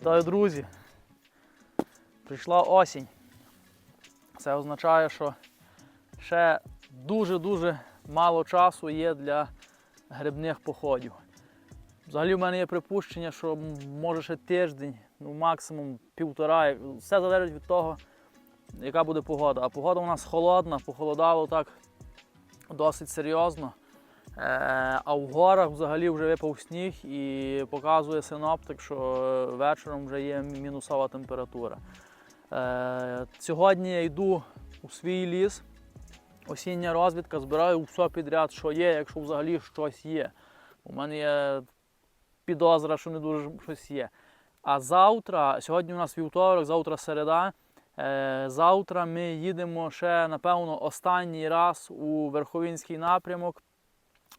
Вітаю, друзі! Прийшла осінь. Це означає, що ще дуже-дуже мало часу є для грибних походів. Взагалі в мене є припущення, що може ще тиждень, ну максимум півтора. Все залежить від того, яка буде погода. А погода у нас холодна, похолодало так досить серйозно. Е, А в горах взагалі вже випав сніг і показує синоптик, що вечором вже є мінусова температура. Е, Сьогодні я йду у свій ліс, осіння розвідка, збираю все підряд, що є, якщо взагалі щось є. У мене є підозра, що не дуже щось є. А завтра, сьогодні у нас вівторок, завтра середа. Е, Завтра ми їдемо ще, напевно, останній раз у Верховинський напрямок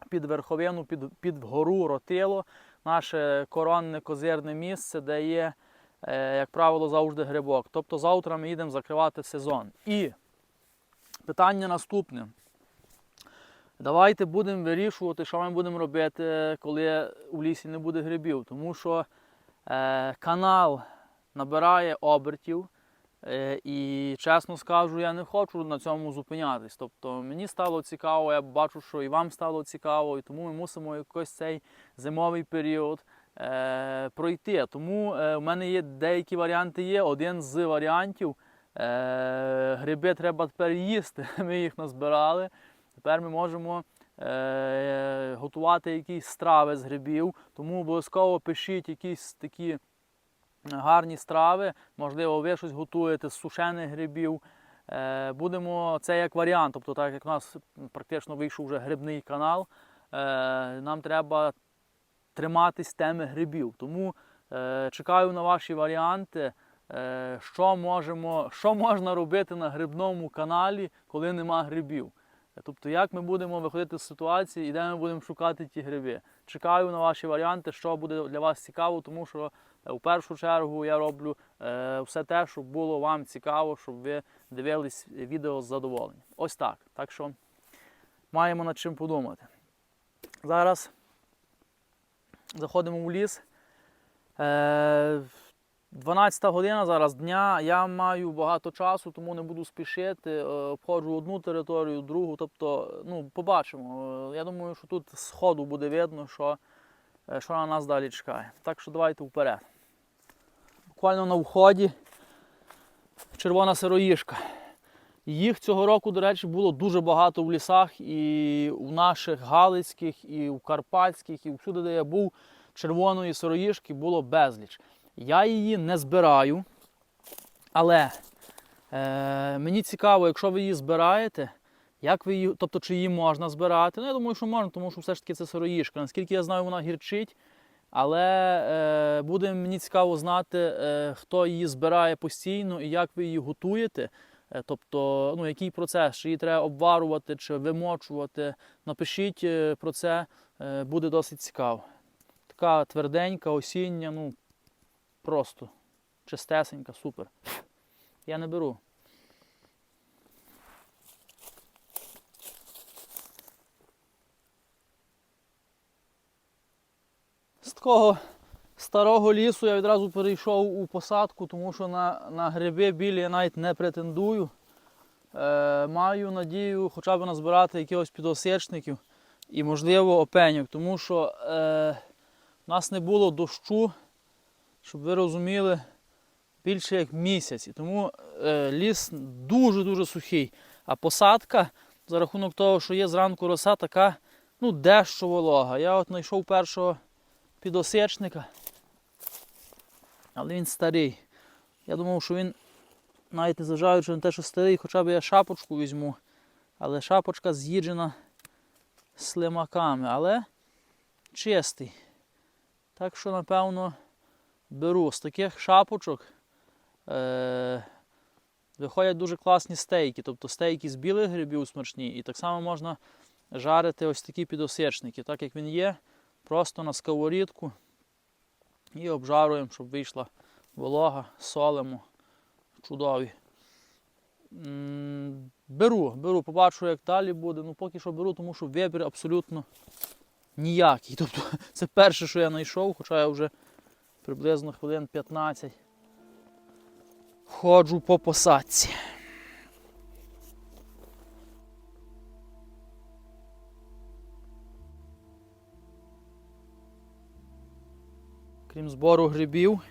під верховину, під, під гору Ротило, наше коронне козирне місце, де є, е, як правило, завжди грибок. Тобто завтра ми їдемо закривати сезон. І питання наступне. Давайте будемо вирішувати, що ми будемо робити, коли у лісі не буде грибів. Тому що е, канал набирає обертів. Е, І чесно скажу, я не хочу на цьому зупинятись. Тобто мені стало цікаво, я бачу, що і вам стало цікаво, і тому ми мусимо якось цей зимовий період е, пройти. Тому е, в мене є деякі варіанти є. Один з варіантів е, гриби треба тепер їсти. Ми їх назбирали. Тепер ми можемо е, готувати якісь страви з грибів, тому обов'язково пишіть якісь такі гарні страви. Можливо, ви щось готуєте з сушених грибів. Е, Будемо це як варіант. Тобто, так як у нас практично вийшов вже грибний канал, е, нам треба триматись теми грибів. Тому е, чекаю на ваші варіанти. Що, можемо, що можна робити на грибному каналі, коли нема грибів? Тобто, як ми будемо виходити з ситуації і де ми будемо шукати ті гриби. Чекаю на ваші варіанти, що буде для вас цікаво, тому що е, в першу чергу я роблю е, все те, щоб було вам цікаво, щоб ви дивились відео з задоволенням. Ось так. Так що маємо над чим подумати. Зараз заходимо в ліс. Е, 12 година зараз дня, я маю багато часу, тому не буду спішити. Е, Обходжу одну територію, другу. Тобто, ну, побачимо. Е, Я думаю, що тут з ходу буде видно, що, е, що на нас далі чекає. Так що давайте вперед. Буквально на вході червона сироїшка. Їх цього року, до речі, було дуже багато в лісах, і в наших Галицьких, і в Карпатських, і всюди, де я був, червоної сироїшки було безліч. Я її не збираю, але е, мені цікаво, якщо ви її збираєте, як ви її, тобто чи її можна збирати. Ну, я думаю, що можна, тому що все ж таки це сироїшка. Наскільки я знаю, вона гірчить. Але е, буде мені цікаво знати, е, хто її збирає постійно і як ви її готуєте. Е, Тобто, ну, який процес, чи її треба обварувати, чи вимочувати. Напишіть е, про це, е, буде досить цікаво. Така тверденька, осіння, ну просто чистесенька, супер. Я не беру. З такого старого лісу я відразу перейшов у посадку, тому що на, на гриби білі я навіть не претендую. Е, маю надію хоча б назбирати якихось підосичників і, можливо, опеньок, тому що е, у нас не було дощу, щоб ви розуміли, більше як місяць. І тому е, ліс дуже-дуже сухий. А посадка, за рахунок того, що є зранку роса, така ну, дещо волога. Я от знайшов першого підосичника, але він старий. Я думав, що він, навіть не зважаючи на те, що старий, хоча б я шапочку візьму. Але шапочка з'їджена слимаками, але чистий. Так що, напевно, беру з таких шапочок. Е- виходять дуже класні стейки. Тобто стейки з білих грибів смачні. І так само можна жарити ось такі підосичники, так як він є, просто на сковорідку і обжаруємо, щоб вийшла волога, солимо. Чудові. Беру, беру, побачу, як далі буде. Ну поки що беру, тому що вибір абсолютно ніякий. Тобто це перше, що я знайшов, хоча я вже приблизно хвилин 15 ходжу по посадці. Крім збору грибів,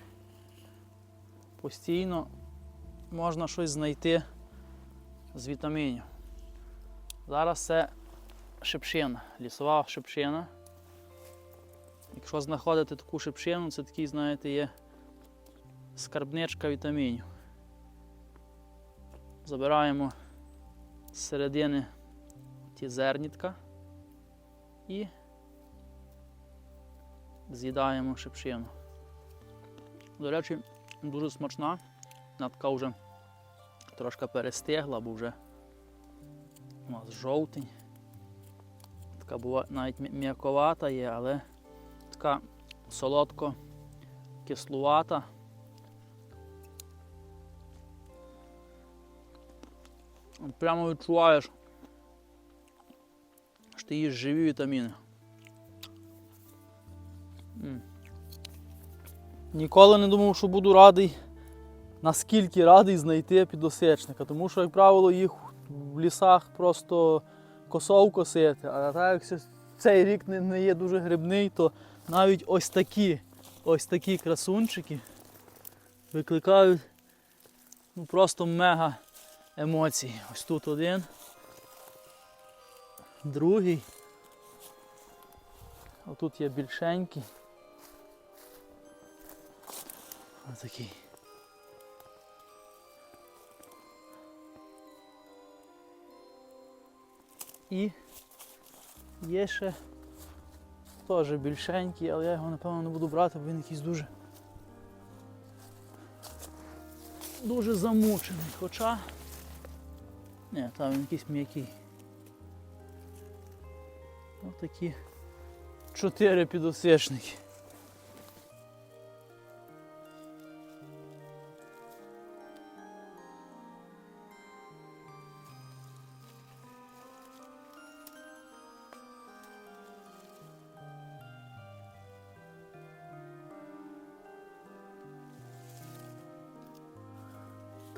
постійно можна щось знайти з вітамінів. Зараз це шипшина, лісова шипшина. Якщо знаходити таку шипшину, це такий, знаєте, є скарбничка вітамінів. Забираємо з середини ті зернітка і з'їдаємо шипшину. До речі, дуже смачна. Вона така вже трошки перестигла, бо вже у нас жовтень. Така була навіть м'яковата є, але така солодко кислувата. Прямо відчуваєш, що ти їш живі вітаміни. Ніколи не думав, що буду радий, наскільки радий знайти підосечника, тому що, як правило, їх в лісах просто косов косити, а так як цей рік не, є дуже грибний, то навіть ось такі, ось такі красунчики викликають ну, просто мега емоції. Ось тут один, другий. А тут є більшенький. Ось такий. І є ще теж більшенький, але я його напевно не буду брати, бо він якийсь дуже дуже замучений. Хоча. Ні, там він якийсь м'який. Ось такі чотири підосичники.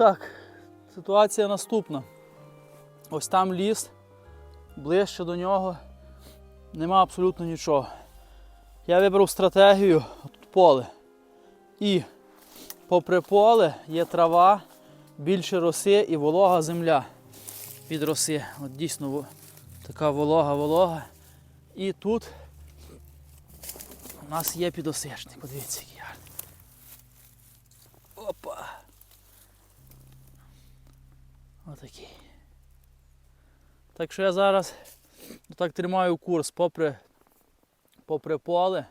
Так, ситуація наступна. Ось там ліс, ближче до нього нема абсолютно нічого. Я вибрав стратегію тут поле. І попри поле є трава, більше роси і волога земля від роси. От дійсно така волога-волога. І тут у нас є підосичник. Подивіться, який гарний. Отакий. Так що я зараз так тримаю курс попри, попри поле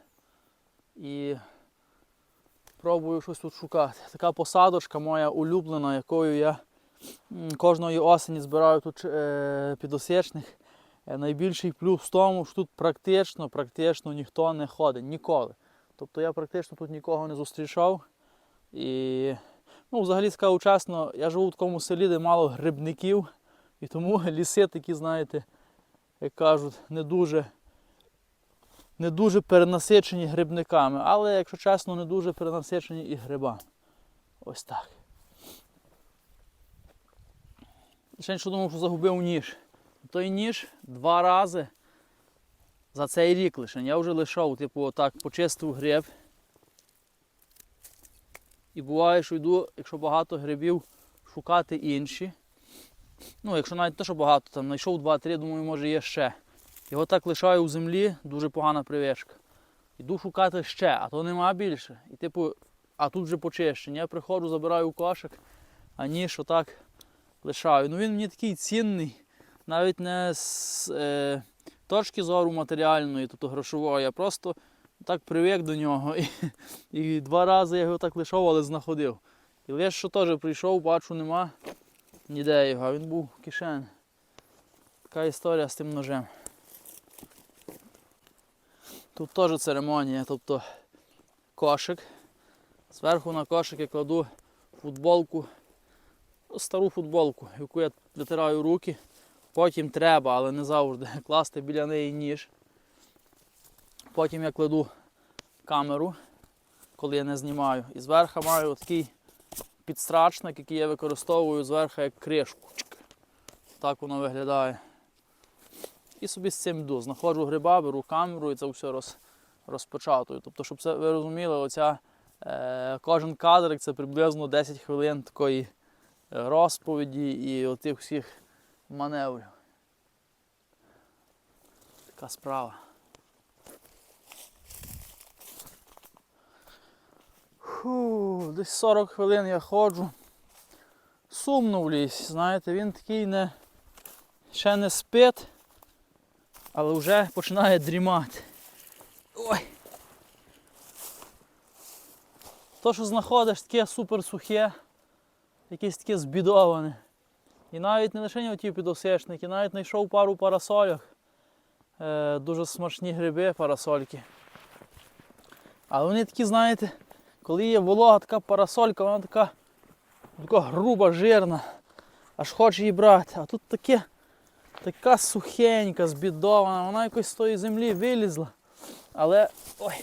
і пробую щось тут шукати. Така посадочка моя улюблена, якою я кожної осені збираю тут е, підосячних. Е, Найбільший плюс в тому, що тут практично, практично ніхто не ходить ніколи. Тобто я практично тут нікого не зустрічав. І Ну, взагалі скажу чесно, я живу в такому селі, де мало грибників, і тому ліси такі, знаєте, як кажуть, не дуже, не дуже перенасичені грибниками, але, якщо чесно, не дуже перенасичені і грибами. Ось так. Ще що думав, що загубив ніж. Той ніж два рази за цей рік лише. Я вже лишав, типу, отак, почистив гриб. І буває, що йду, якщо багато грибів, шукати інші. Ну, якщо навіть те, що багато, там знайшов 2-3, думаю, може є ще. Його так лишаю в землі, дуже погана привичка. Йду шукати ще, а то нема більше. І типу, а тут вже почищення. Я приходжу, забираю кошик, а ніж отак лишаю. Ну він мені такий цінний, навіть не з е, точки зору матеріальної, тобто грошової, а просто так привик до нього. І, і два рази я його так лишав, але знаходив. І лише що теж прийшов, бачу, нема ніде його, а він був в кишені. Така історія з тим ножем. Тут теж церемонія, тобто кошик. Зверху на кошик я кладу футболку, ну, стару футболку, яку я витираю руки. Потім треба, але не завжди, класти біля неї ніж. Потім я кладу камеру, коли я не знімаю. І зверху маю такий підстрачник, який я використовую зверху як кришку. Так воно виглядає. І собі з цим йду. Знаходжу гриба, беру камеру і це все роз, розпочатую. Тобто, щоб це ви розуміли, оця, е, кожен кадрик це приблизно 10 хвилин такої е, розповіді і отих всіх маневрів. Така справа. Фу, десь 40 хвилин я ходжу. Сумно в лісі, знаєте, він такий не ще не спить, але вже починає дрімати. Ой. То, що знаходиш таке супер сухе, якесь таке збідоване. І навіть не лише оті підосечники, навіть знайшов пару парасольок. Е, дуже смачні гриби, парасольки. Але вони такі, знаєте, коли є волога така парасолька, вона така, така груба, жирна. Аж хоче її брати. А тут таке, така сухенька, збідована, вона якось з тої землі вилізла. Але. Ой.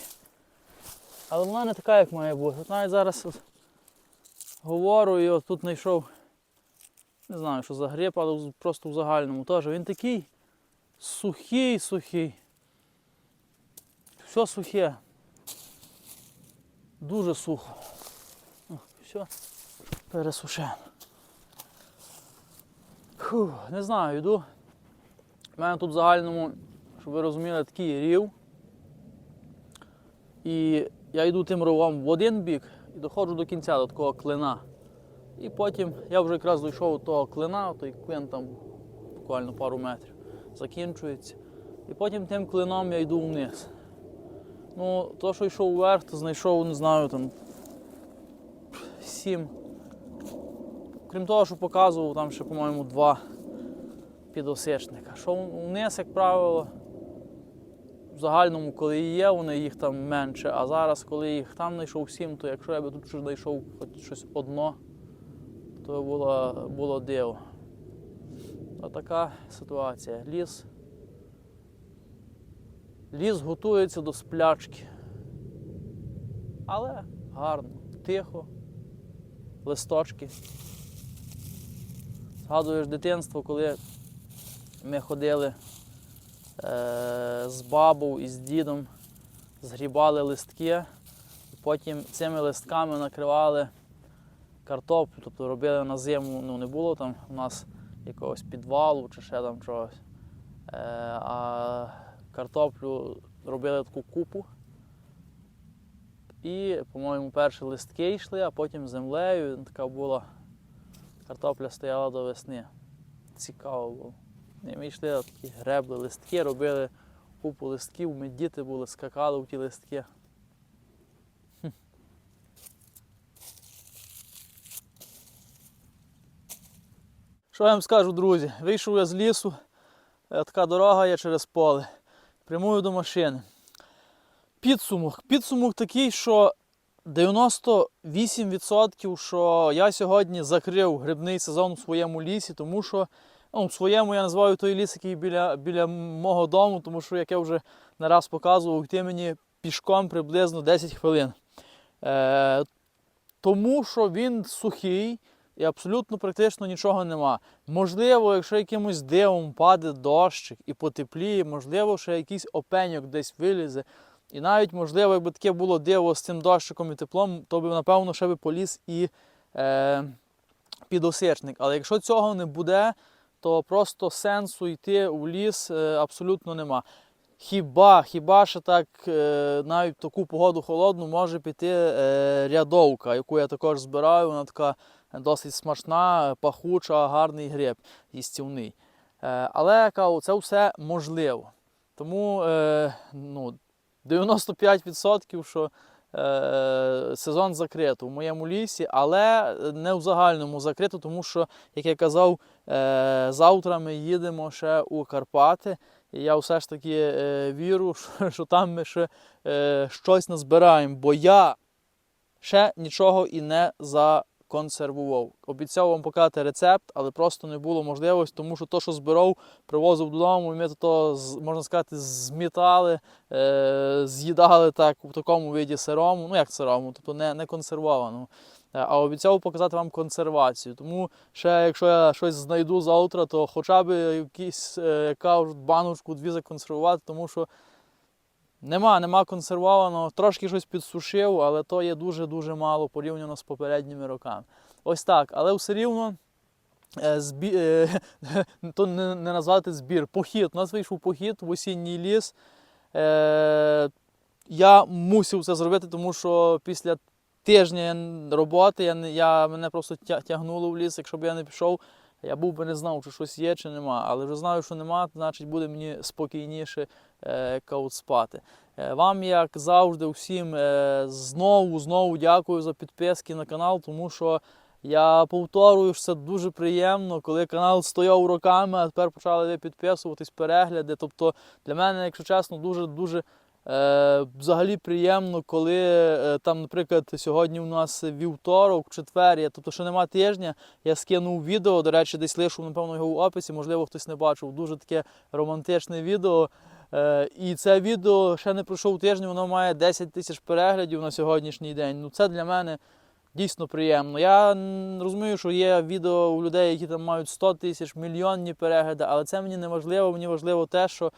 Але вона не така, як має бути. От навіть зараз от говорю і от тут знайшов. Не знаю, що за гриб, але просто в загальному теж. Він такий сухий, сухий. Все сухе. Дуже сухо. О, Все, пересушаємо. Фу, не знаю, йду. У мене тут в загальному, щоб ви розуміли, такий рів. І я йду тим ровом в один бік і доходжу до кінця до такого клина. І потім я вже якраз дійшов до того клина, той клин там буквально пару метрів закінчується. І потім тим клином я йду вниз. Ну, то, що йшов вверх, то знайшов, не знаю, там сім. Крім того, що показував, там ще, по-моєму, два підосичника. Що вниз, як правило, в загальному, коли є, вони їх там менше, а зараз, коли їх там знайшов сім, то якщо я би тут знайшов хоч щось одно, то було, було диво. Отака ситуація. Ліс. Ліс готується до сплячки. Але гарно, тихо, листочки. Згадуєш дитинство, коли ми ходили е- з бабою і з дідом, згрібали листки, потім цими листками накривали картоплю, тобто робили на зиму, ну не було там у нас якогось підвалу чи ще там чогось. Е, а картоплю робили таку купу. І, по-моєму, перші листки йшли, а потім землею. Така була картопля стояла до весни. Цікаво було. І ми йшли такі гребли листки, робили купу листків, ми діти були, скакали в ті листки. Що я вам скажу, друзі? Вийшов я з лісу, е, така дорога є через поле. Прямую до машини. Підсумок. Підсумок такий, що 98% що я сьогодні закрив грибний сезон у своєму лісі, тому що ну, в своєму я називаю той ліс, який біля, біля мого дому, тому що, як я вже не раз показував, йти мені пішком приблизно 10 хвилин. Е, тому що він сухий і абсолютно практично нічого нема. Можливо, якщо якимось дивом паде дощик і потепліє, можливо, ще якийсь опеньок десь вилізе. І навіть, можливо, якби таке було диво з цим дощиком і теплом, то би, напевно, ще би поліз і е, підосичник. Але якщо цього не буде, то просто сенсу йти в ліс е, абсолютно нема. Хіба, хіба що так е, навіть таку погоду холодну може піти е, рядовка, яку я також збираю, вона така досить смачна, пахуча, гарний гриб їстівний. Е, але кажу, це все можливо. Тому е, ну, 95% що е, сезон закрито в моєму лісі, але не в загальному закрито, тому що, як я казав, завтра ми їдемо ще у Карпати. І я все ж таки вірю, що, там ми ще щось назбираємо, бо я ще нічого і не консервував. Обіцяв вам показати рецепт, але просто не було можливості, тому що то, що збирав, привозив додому, і ми то, можна сказати, змітали, е, з'їдали так у такому виді сирому, ну як сирому, тобто не, не консервованому. Е, А обіцяв показати вам консервацію. Тому ще, якщо я щось знайду завтра, то хоча б якісь, е, як кажуть, баночку дві законсервувати, тому що нема, нема консервованого. Трошки щось підсушив, але то є дуже-дуже мало порівняно з попередніми роками. Ось так, але все рівно. е, Збі... е, То не, назвати збір. Похід. У нас вийшов похід в осінній ліс. Е, Я мусив це зробити, тому що після тижня роботи я, я, мене просто тягнуло в ліс. Якщо б я не пішов, я був би не знав, чи щось є, чи нема. Але вже знаю, що нема, значить буде мені спокійніше е, каут спати. Е, Вам, як завжди, всім е, знову знову дякую за підписки на канал, тому що я повторюю, що це дуже приємно, коли канал стояв роками, а тепер почали підписуватись, перегляди. Тобто для мене, якщо чесно, дуже дуже. Е, взагалі приємно, коли е, там, наприклад, сьогодні у нас вівторок, четвер, я- тобто, що нема тижня, я скинув відео. До речі, десь лишу, напевно, його в описі, можливо, хтось не бачив. Дуже таке романтичне відео. Е, і це відео ще не пройшов тиждень, воно має 10 тисяч переглядів на сьогоднішній день. Ну, це для мене дійсно приємно. Я розумію, що є відео у людей, які там мають 100 тисяч, мільйонні перегляди, але це мені не важливо. Мені важливо те, що.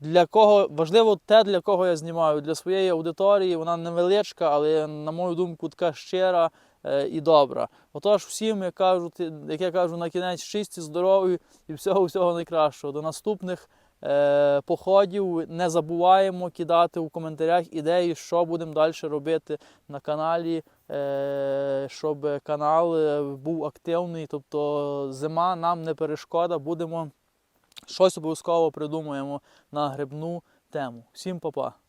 Для кого важливо те, для кого я знімаю. Для своєї аудиторії вона невеличка, але, на мою думку, така щира е, і добра. Отож, всім, як кажуть, як я кажу, на кінець чисті, здорові і всього всього найкращого. До наступних е, походів не забуваємо кидати у коментарях ідеї, що будемо далі робити на каналі, е, щоб канал е, був активний. Тобто зима нам не перешкода, будемо щось обов'язково придумаємо на грибну тему. Всім па-па!